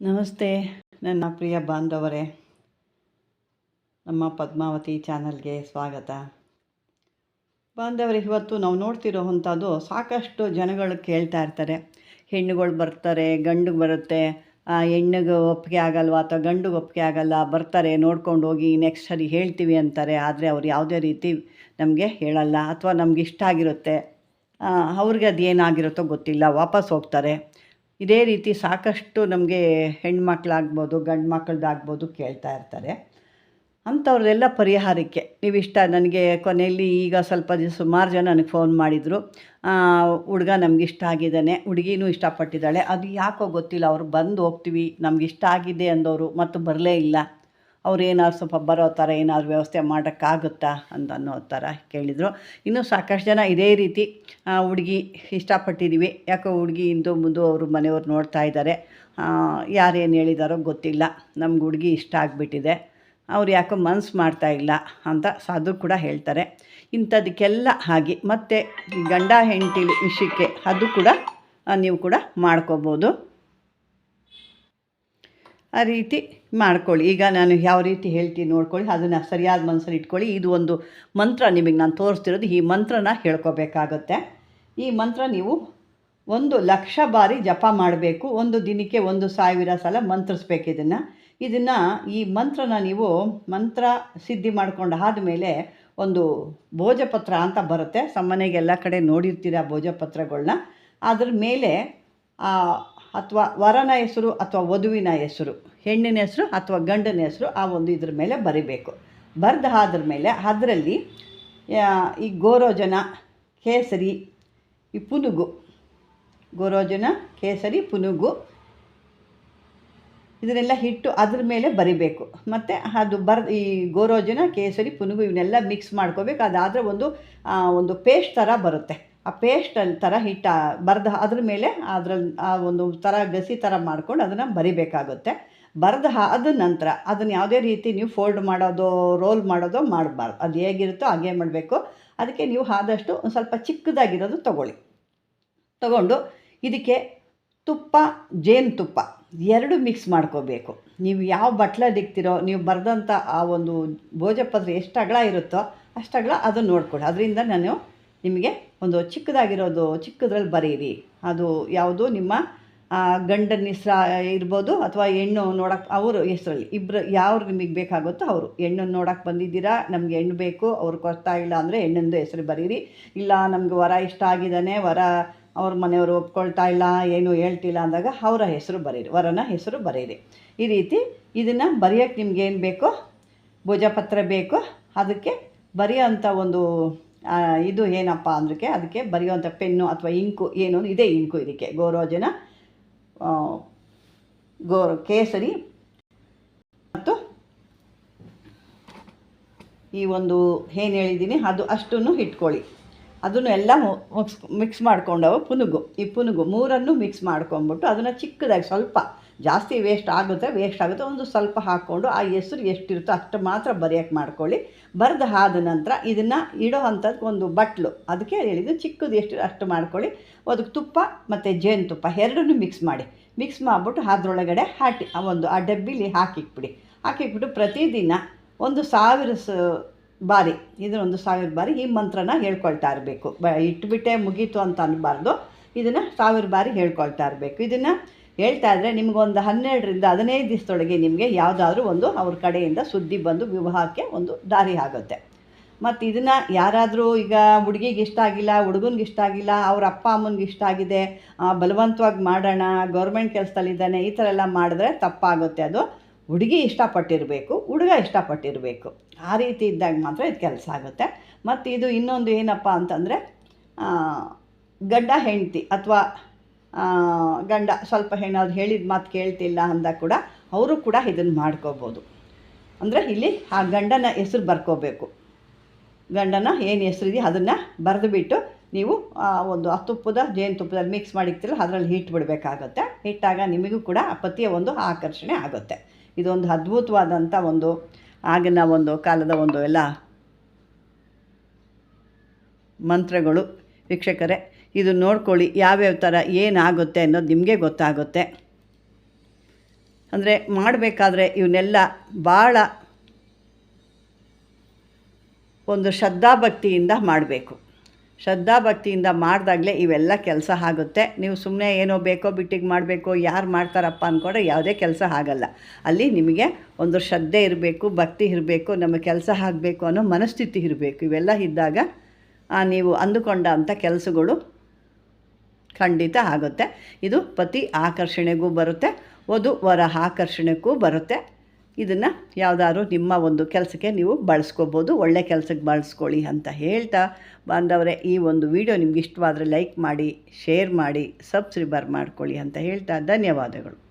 ನಮಸ್ತೆ, ನನ್ನ ಪ್ರಿಯ ಬಾಂಧವರೇ. ನಮ್ಮ ಪದ್ಮಾವತಿ ಚಾನಲ್ಗೆ ಸ್ವಾಗತ. ಬಾಂಧವರೇ, ಇವತ್ತು ನಾವು ನೋಡ್ತಿರೋವಂಥದ್ದು ಸಾಕಷ್ಟು ಜನಗಳು ಕೇಳ್ತಾ ಇರ್ತಾರೆ. ಹೆಣ್ಣುಗಳು ಬರ್ತಾರೆ ಗಂಡಿಗೆ ಬರುತ್ತೆ. ಆ ಹೆಣ್ಣಿಗೆ ಒಪ್ಪಿಗೆ ಆಗಲ್ವ ಅಥವಾ ಗಂಡಿಗೆ ಒಪ್ಪಿಗೆ ಆಗಲ್ಲ, ಬರ್ತಾರೆ, ನೋಡ್ಕೊಂಡು ಹೋಗಿ ನೆಕ್ಸ್ಟ್ ಸರಿ ಹೇಳ್ತೀವಿ ಅಂತಾರೆ. ಆದರೆ ಅವ್ರು ಯಾವುದೇ ರೀತಿ ನಮಗೆ ಹೇಳಲ್ಲ ಅಥವಾ ನಮ್ಗೆ ಇಷ್ಟ ಆಗಿರುತ್ತೆ. ಅವ್ರಿಗೆ ಅದು ಏನಾಗಿರುತ್ತೋ ಗೊತ್ತಿಲ್ಲ, ವಾಪಸ್ ಹೋಗ್ತಾರೆ. ಇದೇ ರೀತಿ ಸಾಕಷ್ಟು ನಮಗೆ ಹೆಣ್ಮಕ್ಳಾಗ್ಬೋದು ಗಂಡು ಮಕ್ಕಳದ್ದಾಗ್ಬೋದು ಕೇಳ್ತಾ ಇರ್ತಾರೆ. ಅಂಥವ್ರದ್ದೆಲ್ಲ ಪರಿಹಾರಕ್ಕೆ, ನೀವಿಷ್ಟ ನನಗೆ ಕೊನೆಯಲ್ಲಿ ಈಗ ಸ್ವಲ್ಪ ಸುಮಾರು ಜನ ನನಗೆ ಫೋನ್ ಮಾಡಿದರು. ಹುಡುಗ ನಮ್ಗೆ ಇಷ್ಟ ಆಗಿದ್ದಾನೆ, ಹುಡುಗಿನೂ ಇಷ್ಟಪಟ್ಟಿದ್ದಾಳೆ. ಅದು ಯಾಕೋ ಗೊತ್ತಿಲ್ಲ, ಅವರು ಬಂದು ಹೋಗ್ತೀವಿ, ನಮ್ಗೆ ಇಷ್ಟ ಆಗಿದೆ ಅಂದವರು, ಮತ್ತು ಬರಲೇ ಇಲ್ಲ. ಅವ್ರು ಏನಾದ್ರು ಸ್ವಲ್ಪ ಬರೋ ಥರ ಏನಾದ್ರು ವ್ಯವಸ್ಥೆ ಮಾಡೋಕ್ಕಾಗುತ್ತಾ ಅಂತ ಅನ್ನೋ ಥರ ಕೇಳಿದರು. ಇನ್ನೂ ಸಾಕಷ್ಟು ಜನ ಇದೇ ರೀತಿ ಹುಡುಗಿ ಇಷ್ಟಪಟ್ಟಿದ್ದೀವಿ. ಯಾಕೋ ಹುಡುಗಿ ಇಂದು ಮುಂದೆ ಅವರು ಮನೆಯವ್ರು ನೋಡ್ತಾ ಇದ್ದಾರೆ. ಯಾರೇನು ಹೇಳಿದಾರೋ ಗೊತ್ತಿಲ್ಲ. ನಮ್ಗೆ ಹುಡುಗಿ ಇಷ್ಟ ಆಗಿಬಿಟ್ಟಿದೆ. ಅವ್ರು ಯಾಕೋ ಮನ್ಸು ಮಾಡ್ತಾ ಇಲ್ಲ ಅಂತ ಸಾಧು ಕೂಡ ಹೇಳ್ತಾರೆ. ಇಂಥದಕ್ಕೆಲ್ಲ ಹಾಗೆ. ಮತ್ತು ಗಂಡ ಹೆಂಡತಿ ವಿಷಯಕ್ಕೆ ಅದು ಕೂಡ ನೀವು ಕೂಡ ಮಾಡ್ಕೋಬೋದು. ಆ ರೀತಿ ಮಾಡ್ಕೊಳ್ಳಿ. ಈಗ ನಾನು ಯಾವ ರೀತಿ ಹೇಳ್ತೀನಿ ನೋಡ್ಕೊಳ್ಳಿ. ಅದನ್ನು ಸರಿಯಾದ ಮನಸ್ಸಲ್ಲಿ ಇಟ್ಕೊಳ್ಳಿ. ಇದು ಒಂದು ಮಂತ್ರ ನಿಮಗೆ ನಾನು ತೋರಿಸ್ತಿರೋದು. ಈ ಮಂತ್ರನ ಹೇಳ್ಕೊಬೇಕಾಗತ್ತೆ. ಈ ಮಂತ್ರ ನೀವು ಒಂದು ಲಕ್ಷ ಬಾರಿ ಜಪ ಮಾಡಬೇಕು. ಒಂದು ದಿನಕ್ಕೆ ಒಂದು ಸಾವಿರ ಸಲ ಮಂತ್ರಿಸ್ಬೇಕು ಇದನ್ನು. ಇದನ್ನು ಈ ಮಂತ್ರನ ನೀವು ಮಂತ್ರ ಸಿದ್ಧಿ ಮಾಡ್ಕೊಂಡು ಆದಮೇಲೆ ಒಂದು ಭೋಜಪತ್ರ ಅಂತ ಬರುತ್ತೆ. ಸಾಮಾನ್ಯವಾಗಿ ಎಲ್ಲ ಕಡೆ ನೋಡಿರ್ತೀರ ಭೋಜಪತ್ರಗಳನ್ನ ಅದ್ರ ಮೇಲೆ ಅಥವಾ ವರನ ಹೆಸರು ಅಥವಾ ವಧುವಿನ ಹೆಸರು, ಹೆಣ್ಣಿನ ಹೆಸರು ಅಥವಾ ಗಂಡನ ಹೆಸರು ಆ ಒಂದು ಇದ್ರ ಮೇಲೆ ಬರಿಬೇಕು. ಬರೆದು ಆದ್ರ ಮೇಲೆ ಅದರಲ್ಲಿ ಈ ಗೋರೋಜನ, ಕೇಸರಿ, ಈ ಪುನುಗು, ಗೋರೋಜನ, ಕೇಸರಿ, ಪುನುಗು, ಇದನ್ನೆಲ್ಲ ಹಿಟ್ಟು ಅದ್ರ ಮೇಲೆ ಬರಿಬೇಕು. ಮತ್ತು ಅದು ಬರ್, ಈ ಗೋರೋಜನ, ಕೇಸರಿ, ಪುನುಗು ಇವನ್ನೆಲ್ಲ ಮಿಕ್ಸ್ ಮಾಡ್ಕೋಬೇಕು. ಅದಾದರೆ ಒಂದು ಒಂದು ಪೇಸ್ಟ್ ಥರ ಬರುತ್ತೆ. ಆ ಪೇಸ್ಟ್ ಥರ ಹಿಟ್ಟು ಬರೆದ ಅದ್ರ ಮೇಲೆ ಅದ್ರಲ್ಲಿ ಆ ಒಂದು ಥರ ಗಸಿ ಥರ ಮಾಡ್ಕೊಂಡು ಅದನ್ನು ಬರಿಬೇಕಾಗುತ್ತೆ. ಬರೆದು ಆದ ನಂತರ ಅದನ್ನು ಯಾವುದೇ ರೀತಿ ನೀವು ಫೋಲ್ಡ್ ಮಾಡೋದು ರೋಲ್ ಮಾಡೋದು ಮಾಡಬಾರ್ದು. ಅದು ಹೇಗಿರುತ್ತೋ ಹಾಗೆ ಮಾಡಬೇಕು. ಅದಕ್ಕೆ ನೀವು ಆದಷ್ಟು ಒಂದು ಸ್ವಲ್ಪ ಚಿಕ್ಕದಾಗಿರೋದು ತೊಗೊಳ್ಳಿ. ತಗೊಂಡು ಇದಕ್ಕೆ ತುಪ್ಪ ಜೇನುತುಪ್ಪ ಎರಡು ಮಿಕ್ಸ್ ಮಾಡ್ಕೋಬೇಕು. ನೀವು ಯಾವ ಬಟ್ಲಲ್ಲಿ ಇಕ್ತಿರೋ, ನೀವು ಬರೆದಂಥ ಆ ಒಂದು ಭೋಜಪತ್ರ ಎಷ್ಟು ಅಗಲ ಇರುತ್ತೋ ಅಷ್ಟು ಅಗಳ ಅದನ್ನು ನೋಡ್ಕೊಳ್ಳಿ. ಅದರಿಂದ ನಾನು ನಿಮಗೆ ಒಂದು ಚಿಕ್ಕದಾಗಿರೋದು ಚಿಕ್ಕದ್ರಲ್ಲಿ ಬರೀರಿ. ಅದು ಯಾವುದು ನಿಮ್ಮ ಗಂಡನ ಹೆಸ್ರು ಇರ್ಬೋದು ಅಥವಾ ಹೆಣ್ಣು ನೋಡೋಕೆ, ಅವರು ಹೆಸರಲ್ಲಿ ಇಬ್ಬರು ಯಾರು ನಿಮಗೆ ಬೇಕಾಗುತ್ತೋ ಅವರು. ಹೆಣ್ಣನ್ನು ನೋಡೋಕೆ ಬಂದಿದ್ದೀರಾ, ನಮಗೆ ಹೆಣ್ಣು ಬೇಕು, ಅವ್ರು ಕೊಡ್ತಾ ಇಲ್ಲ ಅಂದರೆ ಹೆಣ್ಣಂದು ಹೆಸರು ಬರೀರಿ. ಇಲ್ಲ, ನಮಗೆ ವರ ಇಷ್ಟ ಆಗಿದ್ದಾನೆ, ವರ ಅವ್ರ ಮನೆಯವರು ಒಪ್ಕೊಳ್ತಾ ಇಲ್ಲ, ಏನು ಹೇಳ್ತಿಲ್ಲ ಅಂದಾಗ ಅವರ ಹೆಸರು ಬರೀರಿ, ವರನ ಹೆಸರು ಬರೀರಿ. ಈ ರೀತಿ ಇದನ್ನು ಬರೆಯೋಕ್ಕೆ ನಿಮ್ಗೆ ಏನು ಬೇಕೋ? ಭೋಜಪತ್ರ ಬೇಕು. ಅದಕ್ಕೆ ಬರೆಯೋ ಒಂದು ಇದು ಏನಪ್ಪ ಅಂದ್ರೆ ಅದಕ್ಕೆ ಬರೆಯುವಂಥ ಪೆನ್ನು ಅಥವಾ ಇಂಕು ಏನು ಇದೇ, ಇಂಕು ಇದಕ್ಕೆ. ಗೋರೋಜನ ಗೋ, ಕೇಸರಿ ಮತ್ತು ಈ ಒಂದು ಏನು ಹೇಳಿದ್ದೀನಿ, ಅದು ಅಷ್ಟನ್ನು ಇಟ್ಕೊಳ್ಳಿ. ಅದನ್ನು ಎಲ್ಲ ಮಿಕ್ಸ್ ಮಿಕ್ಸ್ ಮಾಡ್ಕೊಂಡವು, ಪುನುಗು. ಈ ಪುನುಗು ಮೂರನ್ನು ಮಿಕ್ಸ್ ಮಾಡ್ಕೊಂಬಿಟ್ಟು ಅದನ್ನು ಚಿಕ್ಕದಾಗಿ ಸ್ವಲ್ಪ ಜಾಸ್ತಿ ವೇಸ್ಟ್ ಆಗುತ್ತೆ ವೇಸ್ಟ್ ಆಗುತ್ತೆ. ಒಂದು ಸ್ವಲ್ಪ ಹಾಕ್ಕೊಂಡು ಆ ಹೆಸರು ಎಷ್ಟಿರುತ್ತೋ ಅಷ್ಟು ಮಾತ್ರ ಬರೆಯೋಕ್ಕೆ ಮಾಡ್ಕೊಳ್ಳಿ. ಬರೆದು ಆದ ನಂತರ ಇದನ್ನು ಇಡೋ ಅಂಥದ್ದು ಒಂದು ಬಟ್ಲು. ಅದಕ್ಕೆ ಹೇಳಿದ್ದು ಚಿಕ್ಕದು ಎಷ್ಟು ಅಷ್ಟು ಮಾಡ್ಕೊಳ್ಳಿ. ಅದಕ್ಕೆ ತುಪ್ಪ ಮತ್ತು ಜೇನುತುಪ್ಪ ಎರಡನ್ನೂ ಮಿಕ್ಸ್ ಮಾಡಿ. ಮಿಕ್ಸ್ ಮಾಡಿಬಿಟ್ಟು ಅದರೊಳಗಡೆ ಹಾಕಿ, ಆ ಒಂದು ಆ ಡಬ್ಬಿಲಿ ಹಾಕಿಟ್ಬಿಡಿ. ಹಾಕಿಟ್ಬಿಟ್ಟು ಪ್ರತಿದಿನ ಒಂದು ಸಾವಿರ ಸ ಬಾರಿ. ಇದೊಂದು ಒಂದು ಸಾವಿರ ಬಾರಿ ಈ ಮಂತ್ರನ ಹೇಳ್ಕೊಳ್ತಾ ಇರಬೇಕು. ಬ, ಇಟ್ಬಿಟ್ಟೆ ಮುಗೀತು ಅಂತ ಅನ್ನಬಾರ್ದು ಇದನ್ನು ಸಾವಿರ ಬಾರಿ ಹೇಳ್ಕೊಳ್ತಾ ಇರಬೇಕು. ಇದನ್ನು ಹೇಳ್ತಾ ಇದ್ದರೆ ನಿಮಗೊಂದು ಹನ್ನೆರಡರಿಂದ ಹದಿನೈದು ದಿವಸದೊಳಗೆ ನಿಮಗೆ ಯಾವುದಾದ್ರೂ ಒಂದು ಅವ್ರ ಕಡೆಯಿಂದ ಸುದ್ದಿ ಬಂದು ವಿವಾಹಕ್ಕೆ ಒಂದು ದಾರಿ ಆಗುತ್ತೆ. ಮತ್ತು ಇದನ್ನು ಯಾರಾದರೂ ಈಗ ಹುಡುಗಿಗೆ ಇಷ್ಟ ಆಗಿಲ್ಲ, ಹುಡುಗನಿಗೆ ಇಷ್ಟ ಆಗಿಲ್ಲ, ಅವ್ರ ಅಪ್ಪ ಅಮ್ಮನಿಗೆ ಇಷ್ಟ ಆಗಿದೆ ಬಲವಂತವಾಗಿ ಮಾಡೋಣ, ಗೌರ್ಮೆಂಟ್ ಕೆಲಸದಲ್ಲಿದ್ದಾನೆ, ಈ ಥರ ಎಲ್ಲ ಮಾಡಿದ್ರೆ ತಪ್ಪಾಗುತ್ತೆ ಅದು. ಹುಡುಗಿ ಇಷ್ಟಪಟ್ಟಿರಬೇಕು, ಹುಡುಗ ಇಷ್ಟಪಟ್ಟಿರಬೇಕು. ಆ ರೀತಿ ಇದ್ದಾಗ ಮಾತ್ರ ಇದು ಕೆಲಸ ಆಗುತ್ತೆ. ಮತ್ತು ಇದು ಇನ್ನೊಂದು ಏನಪ್ಪ ಅಂತಂದರೆ ಗಂಡ ಹೆಂಡತಿ ಅಥವಾ ಗಂಡ ಸ್ವಲ್ಪ ಏನಾದ್ರು ಹೇಳಿದ ಮಾತು ಕೇಳ್ತಿಲ್ಲ ಅಂದಾಗ ಕೂಡ ಅವರು ಕೂಡ ಇದನ್ನು ಮಾಡ್ಕೋಬೋದು. ಅಂದರೆ ಇಲ್ಲಿ ಆ ಗಂಡನ ಹೆಸರು ಬರ್ಕೋಬೇಕು. ಗಂಡನ ಏನು ಹೆಸರಿದೆ ಅದನ್ನು ಬರೆದುಬಿಟ್ಟು ನೀವು ಒಂದು ತುಪ್ಪದ ಜೇನುತುಪ್ಪದಲ್ಲಿ ಮಿಕ್ಸ್ ಮಾಡಿರ್ತೀರಲ್ಲ, ಅದರಲ್ಲಿ ಹಿಟ್ಟು ಬಿಡಬೇಕಾಗುತ್ತೆ. ಹಿಟ್ಟಾಗ ನಿಮಗೂ ಕೂಡ ಆ ಪತಿಯ ಒಂದು ಆಕರ್ಷಣೆ ಆಗುತ್ತೆ. ಇದೊಂದು ಅದ್ಭುತವಾದಂಥ ಒಂದು ಆಗಿನ ಒಂದು ಕಾಲದ ಒಂದು ಎಲ್ಲ ಮಂತ್ರಗಳು. ವೀಕ್ಷಕರೇ, ಇದು ನೋಡ್ಕೊಳ್ಳಿ ಯಾವ್ಯಾವ ಥರ ಏನಾಗುತ್ತೆ ಅನ್ನೋದು ನಿಮಗೆ ಗೊತ್ತಾಗುತ್ತೆ. ಅಂದರೆ ಮಾಡಬೇಕಾದ್ರೆ ಇವನ್ನೆಲ್ಲ ಭಾಳ ಒಂದು ಶ್ರದ್ಧಾಭಕ್ತಿಯಿಂದ ಮಾಡಬೇಕು. ಶ್ರದ್ಧಾಭಕ್ತಿಯಿಂದ ಮಾಡಿದಾಗಲೇ ಇವೆಲ್ಲ ಕೆಲಸ ಆಗುತ್ತೆ. ನೀವು ಸುಮ್ಮನೆ ಏನೋ ಬೇಕೋ ಬಿಟ್ಟಿಗೆ ಮಾಡಬೇಕು, ಯಾರು ಮಾಡ್ತಾರಪ್ಪ ಅಂದ್ಕೊಂಡ್ರೆ ಯಾವುದೇ ಕೆಲಸ ಆಗಲ್ಲ. ಅಲ್ಲಿ ನಿಮಗೆ ಒಂದು ಶ್ರದ್ಧೆ ಇರಬೇಕು, ಭಕ್ತಿ ಇರಬೇಕು ನಮ್ಮ ಕೆಲಸ ಆಗಬೇಕು ಅನ್ನೋ ಮನಸ್ಥಿತಿ ಇರಬೇಕು. ಇವೆಲ್ಲ ಇದ್ದಾಗ ನೀವು ಅಂದುಕೊಂಡ ಅಂಥ ಕೆಲಸಗಳು ಖಂಡಿತ ಆಗುತ್ತೆ. ಇದು ಪತಿ ಆಕರ್ಷಣೆಗೂ ಬರುತ್ತೆ, ವಧು ವರ ಆಕರ್ಷಣೆಗೂ ಬರುತ್ತೆ. ಇದನ್ನು ಯಾವುದಾದ್ರು ನಿಮ್ಮ ಒಂದು ಕೆಲಸಕ್ಕೆ ನೀವು ಬಳಸ್ಕೋಬೋದು, ಒಳ್ಳೆ ಕೆಲಸಕ್ಕೆ ಬಳಸ್ಕೊಳ್ಳಿ ಅಂತ ಹೇಳ್ತಾ ಬಾಂಧವರೇ, ಈ ಒಂದು ವಿಡಿಯೋ ನಿಮ್ಗೆ ಇಷ್ಟವಾದರೆ ಲೈಕ್ ಮಾಡಿ, ಶೇರ್ ಮಾಡಿ, ಸಬ್ಸ್ಕ್ರೈಬರ್ ಮಾಡ್ಕೊಳ್ಳಿ ಅಂತ ಹೇಳ್ತಾ ಧನ್ಯವಾದಗಳು.